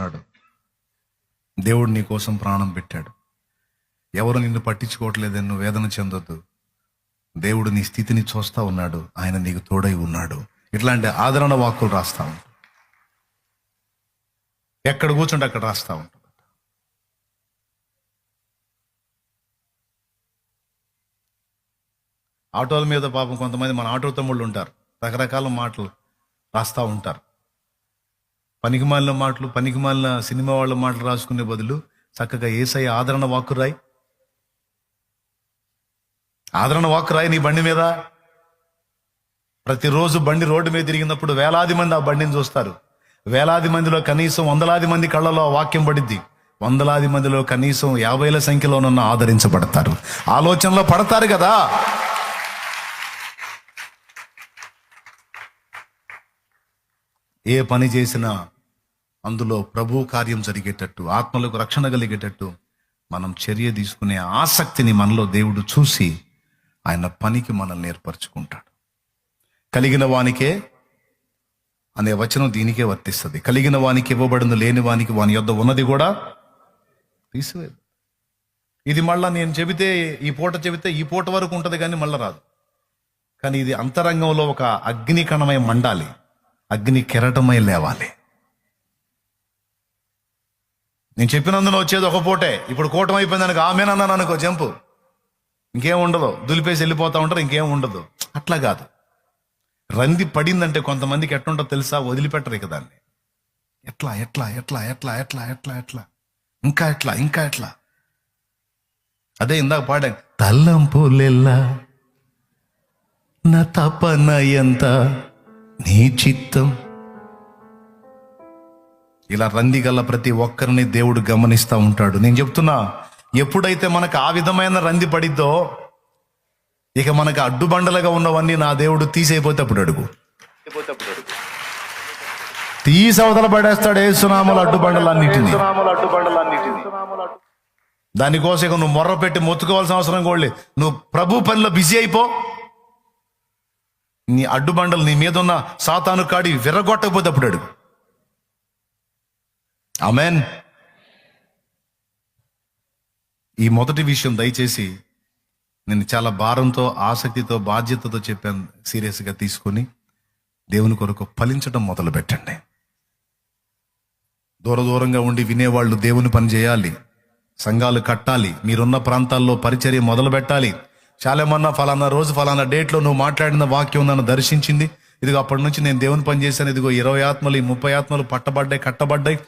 ఉన్నాడు. దేవుడు నీ కోసం ప్రాణం పెట్టాడు. ఎవరు నిన్ను పట్టించుకోవట్లేదని నువ్వు వేదన చెందొద్దు. దేవుడు నీ స్థితిని చూస్తా ఉన్నాడు. ఆయన నీకు తోడై ఉన్నాడు. ఇట్లాంటి ఆదరణ వాక్కులు రాస్తా ఉంటాడు. ఎక్కడ కూర్చుంటే అక్కడ రాస్తా ఉంటాడు. ఆటోల మీద పాపం కొంతమంది మన ఆటో తమ్ముళ్ళు ఉంటారు. రకరకాల మాటలు రాస్తా ఉంటారు. పనికిమాలిన మాటలు పనికిమాలిన సినిమా వాళ్ళ మాటలు రాసుకునే బదులు చక్కగా ఏసై ఆదరణ వాక్కు రాయి. ఆదరణ వాక్కు రాయి నీ బండి మీద. ప్రతిరోజు బండి రోడ్డు మీద తిరిగినప్పుడు వేలాది మంది ఆ బండిని చూస్తారు. వేలాది మందిలో కనీసం వందలాది మంది కళ్ళలో వాక్యం పడిద్ది. వందలాది మందిలో కనీసం యాభైల సంఖ్యలోనన్న ఆదరించబడతారు. ఆలోచనలో పడతారు కదా. ఏ పని చేసినా అందులో ప్రభు కార్యం జరిగేటట్టు ఆత్మలకు రక్షణ కలిగేటట్టు మనం చర్య తీసుకునే ఆసక్తిని మనలో దేవుడు చూసి ఆయన పనికి మనల్ని ఏర్పరచుకుంటాడు. కలిగిన వానికే అనే వచనం దీనికే వర్తిస్తుంది. కలిగిన వానికి ఇవ్వబడింది లేని వానికి వాని యొద్ద ఉన్నది కూడా తీసివేది ఇది మళ్ళా నేను చెబితే ఈ పూట చెబితే ఈ పూట వరకు ఉంటుంది కానీ మళ్ళా రాదు. కానీ ఇది అంతరంగంలో ఒక అగ్ని కణమై మండాలి. అగ్ని కెరటమై లేవాలి. నేను చెప్పినందున వచ్చేది ఒక పూటే. ఇప్పుడు కూటమి అయిపోయింది అనుకో ఆమెనన్నాను అనుకో జంపు. ఇంకేం ఉండదు. దులిపేసి వెళ్ళిపోతా ఉంటారు ఇంకేం ఉండదు. అట్లా కాదు. రంది పడిందంటే కొంతమందికి ఎట్లుంటో తెలుసా? వదిలిపెట్టరు ఇక దాన్ని. ఎట్లా ఎట్లా ఎట్లా ఎట్లా ఎట్లా ఎట్లా ఎట్లా? ఇంకా ఎట్లా ఇంకా ఎట్లా? అదే ఇందాక పాడాను తల్లంపులెల్లా నా తపన ఎంత? నీ చిత్తం ఇలా రంది గల ప్రతి ఒక్కరిని దేవుడు గమనిస్తూ ఉంటాడు. నేను చెప్తున్నా ఎప్పుడైతే మనకు ఆ విధమైన రంది పడిద్దో ఇక మనకు అడ్డుబండలుగా ఉన్నవన్నీ నా దేవుడు తీసేయిపోతే అప్పుడు అడుగు. తీసి అవతల పడేస్తాడు ఏసునామలు అడ్డుబండలన్నిటిని. దానికోసం ఇక నువ్వు మొర్ర పెట్టి మొత్తుకోవాల్సిన అవసరం కూడా నువ్వు ప్రభు పనిలో బిజీ అయిపో. నీ అడ్డుబండలు నీ మీద ఉన్న సాతాను కాడి విర్రగొట్టకపోతే అప్పుడు అడుగు. ఆమెన్. ఈ మొదటి విషయం దయచేసి నేను చాలా భారంతో ఆసక్తితో బాధ్యతతో చెప్పాను సీరియస్గా తీసుకొని. దేవుని కొరకు ఫలించడం మొదలు పెట్టండి దూర దూరంగా ఉండి వినేవాళ్ళు దేవుని పని చేయాలి. సంఘాలు కట్టాలి. మీరున్న ప్రాంతాల్లో పరిచర్య మొదలు పెట్టాలి చాలామన్నా ఫలానా రోజు ఫలానా డేట్లో నువ్వు మాట్లాడిన వాక్యం నన్ను దర్శించింది. ఇదిగో అప్పటి నుంచి నేను దేవుని పని చేశాను. ఇదిగో ఇరవై ఆత్మలు ఈ ముప్పై ఆత్మలు పట్టబడ్డాయి కట్టబడ్డాయి.